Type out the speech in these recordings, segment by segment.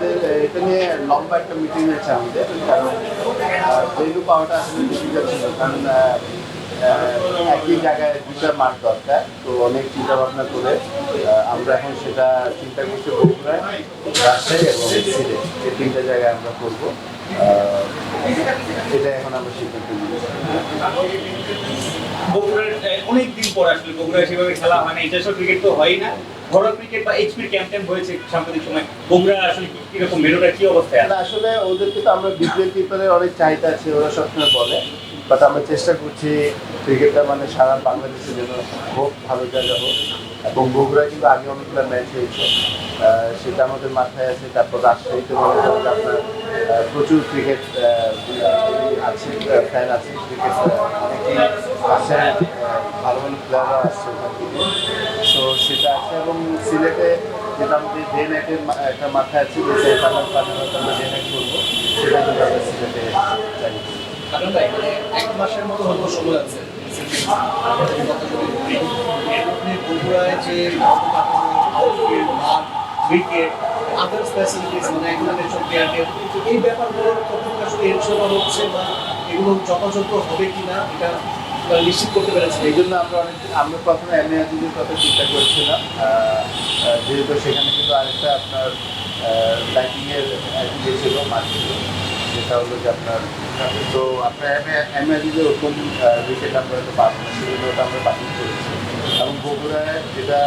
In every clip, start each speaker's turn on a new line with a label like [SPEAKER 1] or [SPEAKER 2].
[SPEAKER 1] আমাদের এটা নিয়ে লম্বা একটা মিটিং হয়েছে আমাদের, কারণ ভেলু পাওয়াটা আসলে ডিফিকাল্ট ছিল, কারণ একই জায়গায় দুটা মাঠ দরকার, তো অনেক চিন্তা ভাবনা করে আমরা এখন সেটা চিন্তা করছি বগুড়ায়, রাজশাহী এবং সিলেট, এই তিনটা জায়গায় আমরা করব এটা এখন আমরা সিদ্ধান্ত নিয়েছি।
[SPEAKER 2] বগুড়ার অনেক দিন পর আসলে বগুড়ায় সেভাবে খেলা হয় না ইন্টারন্যাশনাল ক্রিকেট তো হয় না। ঘরোয়া ক্রিকেট বা এইচপির ক্যাম্প ট্যাম্প হয়েছে সাম্প্রতিক সময়। বগুড়া আসলে কি- কীরকম কি অবস্থায় আছে?
[SPEAKER 1] আসলে ওদেরকে তো আমরা বিপিএল কিপারের অনেক চাহিদা আছে ওরা সবসময় বলে। বাট আমরা চেষ্টা করছি ক্রিকেটটা মানে সারা বাংলাদেশের জন্য হোক ভালো জায়গা হোক। এবং বগুড়ায় কিন্তু আগে অনেকগুলো ম্যাচ হয়েছে সেটা আমাদের মাথায় আছে। তারপর রাজশাহীতে মনে প্রচুর ক্রিকেট আছে ফ্যান আছে। ক্রিকেট আহ, ভালো ভালো প্লেয়াররা আসছে সেটা আছে এবং সিলেটে যেটা আমাদের ডে নাইটের একটা মাথায় আছে যে ফাইনাল আমরা ডে নাইট করব সেটা কিন্তু আমরা সিলেটে চাই।
[SPEAKER 3] কারণ ভাই মানে এক মাসের মতো হলো সময় আছে। বগুড়ায় যে উইকেট ফ্যাসিলিটিস মানে এগুলো প্লেয়ারদের এই ব্যাপারগুলোর কতটুকু আসলে এনশোর হচ্ছে বা এগুলো যথাযথ হবে কিনা এটা নিশ্চিত করতে পেরেছে
[SPEAKER 1] এই জন্য আমরা অনেক আমরা প্রথমে এম এর কথা চিন্তা করেছিলাম। যেহেতু সেখানে কিন্তু আরেকটা আপনার ব্যাটিংয়ের ইয়ে ছিল, মাঠ ছিল, যেটা হলো যে আপনার তো আপনার এম এম এর ওরকম উইকেট আমরা হয়তো পাবো সেগুলো আমরা বাতিল করেছি এবং বগুড়ায় যেটা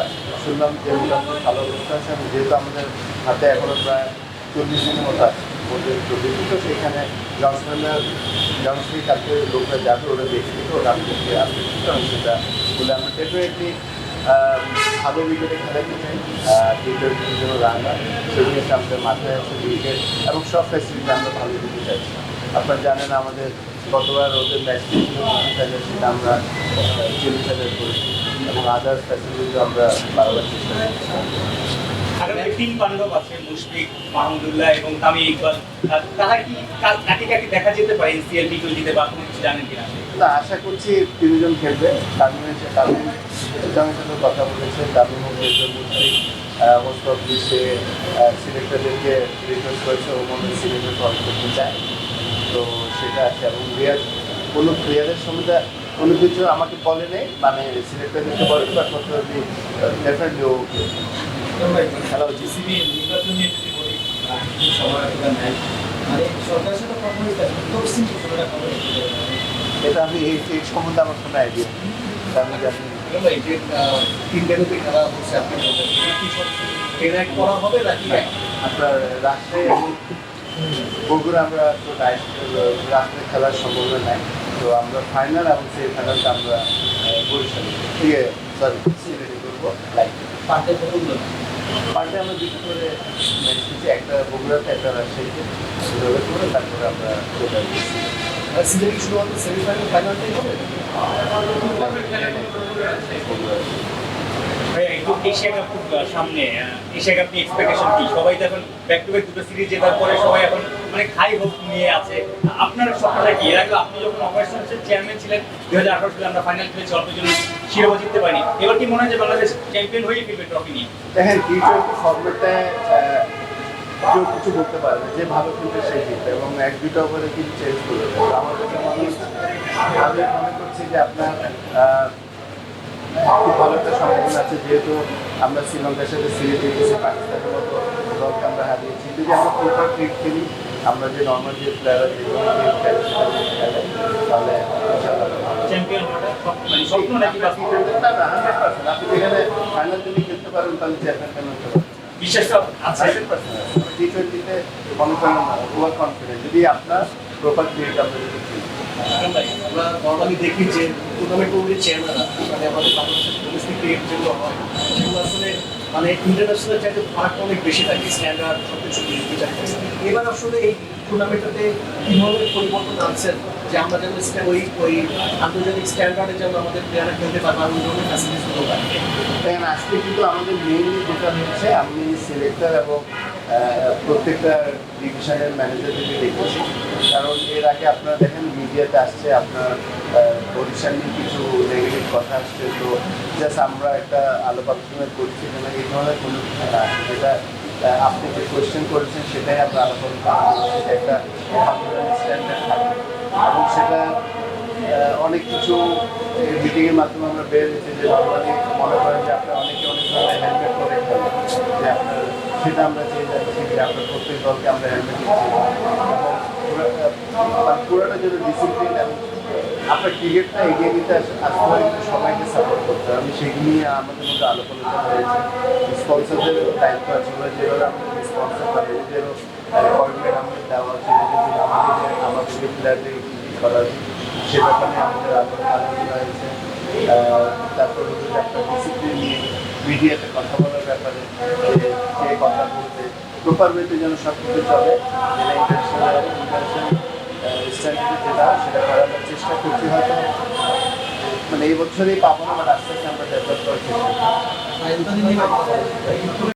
[SPEAKER 1] শুনলাম যে মোটামুটি ভালো অবস্থা আছে। যেহেতু আমাদের হাতে এখনও প্রায় চল্লিশ তো যাবে, ওরা দেখে বলে আমরা ভালো উইকেটে খেলাতে চাই টি টোয়েন্টির জন্য রান সেগুলো হচ্ছে আমাদের মাথায় আছে উইকেট এবং সব আমরা ভালো দিতে চাইছি আপনারা জানেন আমাদের গতবার ওদের ম্যাচ সেটা আমরা এবং আদার্স ফ্যাসিলিটি আমরা বারবার চেষ্টা করছি।
[SPEAKER 2] আগামী তিন পাণ্ডব আছে, মুশফিক, মাহমুদুল্লাহ এবং তামিম ইকবাল। তারা কি কাকে কাকে দেখা যেতে পারে এনসিএল টি টোয়েন্টিতে বা কোনো কিছু জানেন কিনা?
[SPEAKER 1] না, আশা করছি তিনজন খেলবে। তামিমের তামিম সুজামের সাথে কথা বলেছে খেলবে মুশফিক। মোস্ট অফ সে সিলেক্টরদেরকে রিকোয়েস্ট করেছে, ও মনে হয় সিলেক্টর কল করতে চায়। তো সেটা আছে। এবং রিয়ার কোনো প্লেয়ারের সম্বন্ধে কোনো কিছু আমাকে বলে নেই। মানে সিলেক্টরদেরকে বলে, বা কোথাও ডেফিনেটলি ও খেলা উচিত
[SPEAKER 3] জিসিবি নিয়ে যদি বলি কিছু নেয়
[SPEAKER 1] এটা আমি এই এই সম্বন্ধে আমার কোনো আইডিয়া আমি জানি।
[SPEAKER 3] ভাই যে খেলা হচ্ছে আপনি বললেন করা হবে নাকি
[SPEAKER 1] আপনার এবং বগুড়া আমরা তো রাষ্ট্রে খেলার সম্ভাবনা নাই। তো আমরা ফাইনাল এবং সেই ফাইনালটা আমরা আছে? সরি সিলেটে করব। লাইক
[SPEAKER 3] পার্টে কতগুলো
[SPEAKER 1] পার্টে আমরা বিক্রি করে খেলছি একটা বগুড়াতে একটা রাজশাহীতে করে তারপরে আমরা
[SPEAKER 3] আর সিজন কি শুধুমাত্র সেমিফাইনাল ফাইনালটাই হবে।
[SPEAKER 2] ভাই এশিয়া কাপ সামনে এশিয়া কাপ নিয়ে এক্সপেকটেশন কি? সবাই তো এখন ব্যাক টু ব্যাক দুটো সিরিজ জেতার পরে সবাই এখন মানে হাই হোপ নিয়ে আছে। আপনার স্বপ্নটা কি? এর আগে আপনি যখন অপারেশনের চেয়ারম্যান ছিলেন, দুই হাজার আঠারো সালে আমরা ফাইনাল খেলেছি অল্পের জন্য শিরোপা জিততে পারিনি। এবার কি মনে হয় যে বাংলাদেশ চ্যাম্পিয়ন হয়ে ফিরবে ট্রফি নিয়ে?
[SPEAKER 1] দেখেন টি টোয়েন্টি ফর্মেটে কেউ কিছু বলতে পারে না, যে ভালো খেলবে সে জিতবে এবং এক দুটো ওভারে কিন্তু চেঞ্জ করবে। আমার কাছে মনে হচ্ছে আমি মনে করছি যে আপনার খুব ভালো একটা সম্ভাবনা আছে যেহেতু আমরা শ্রীলঙ্কার সাথে সিরিজ জিতেছি পাকিস্তানের মতো দলকে আমরা হারিয়েছি। যদি আমরা প্রপার ক্রিকেট খেলি আমরা যে নর্মাল যে প্লেয়াররা যে খেলে তাহলে
[SPEAKER 2] মানে
[SPEAKER 1] আপনি যেখানে ফাইনাল যদি খেলতে পারেন তাহলে চ্যাম্পিয়ন কেন হতে পারেন
[SPEAKER 2] বিশ্বাস আছে।
[SPEAKER 1] টি টোয়েন্টিতে মনে করেন ওভার কনফিডেন্ট যদি আপনার প্রপার ক্রিকেট আপনি যদি
[SPEAKER 3] আমরা দেখি যে টুর্নামেন্ট কমিটির চেয়ারম্যানরা মানে আমাদের বাংলাদেশের ডোমেস্টিক ক্রিকেট যেগুলো হয়, সেগুলো আসলে মানে ইন্টারন্যাশনাল চাইতে ফারাকটা অনেক বেশি থাকে স্ট্যান্ডার্ড সব কিছু এবার আসলে এই টুর্নামেন্টটাতে কীভাবে পরিবর্তন আনছেন? যে আমরা যেন ওই ওই আন্তর্জাতিক স্ট্যান্ডার্ডে যেন আমাদের প্লেয়াররা খেলতে পারবে আর ওই ধরনের
[SPEAKER 1] আজকে কিন্তু আমাদের মেইনলি যেটা হচ্ছে, আমি সিলেক্টর এবং প্রত্যেকটা ডিভিশনের ম্যানেজারদেরকে দেখেছি। কারণ এর আগে আপনারা দেখেন মিডিয়াতে আসছে আপনার বরিশাল নিয়ে কিছু নেগেটিভ কথা আসছে। তো জাস্ট আমরা একটা আলোপ আলোচনা করছি যেন এই ধরনের কোনো না। যেটা আপনি যে কোয়েশ্চেন করেছেন, সেটাই আমরা আলোচনা করব সেটা একটা স্ট্যান্ডার্ড এবং সেটা অনেক কিছু মিটিংয়ের মাধ্যমে আমরা বের হয়েছে যে নর্মালি মনে করেন যে আপনি অনেকে অনেক ধরনের হেলমেট করে যে আপনার সেটা আমরা চেয়ে যাচ্ছি যে আপনার প্রত্যেক দলকে আমরা হেলমেট পুরোটা যদি ডিসিপ্লিন আপনার ক্রিকেটটা এগিয়ে নিতে আস- আসতে হলে কিন্তু সবাইকে সাপোর্ট করতে হবে আমি সেগুলি নিয়ে আমাদের মধ্যে আলোচনা হয়েছে। স্পন্সরদের দায়িত্ব আছে ওরা যেভাবে আমাদের স্পন্সর করে এদেরও অ্যাপয়েন্টমেন্ট আমাদের দেওয়া আছে আমাদের আমাদের প্লেয়ারদের কী করা সে ব্যাপারে আমাদের আলো- আলোচনা হয়েছে। তারপর হচ্ছে আপনার ডিসিপ্লিন নিয়ে মিডিয়াতে কথা বলার ব্যাপারে যে কথা বলতে প্রপার ওয়েতে যেন সব কিছু চলে যেটা ইন্টারন্যাশনাল স্ট্যান্ডার্ডে যেটা সেটা করানোর চেষ্টা করছি হয়তো মানে এই বছরই পাবো না আস্তে আস্তে আমরা ডেভেলপ করার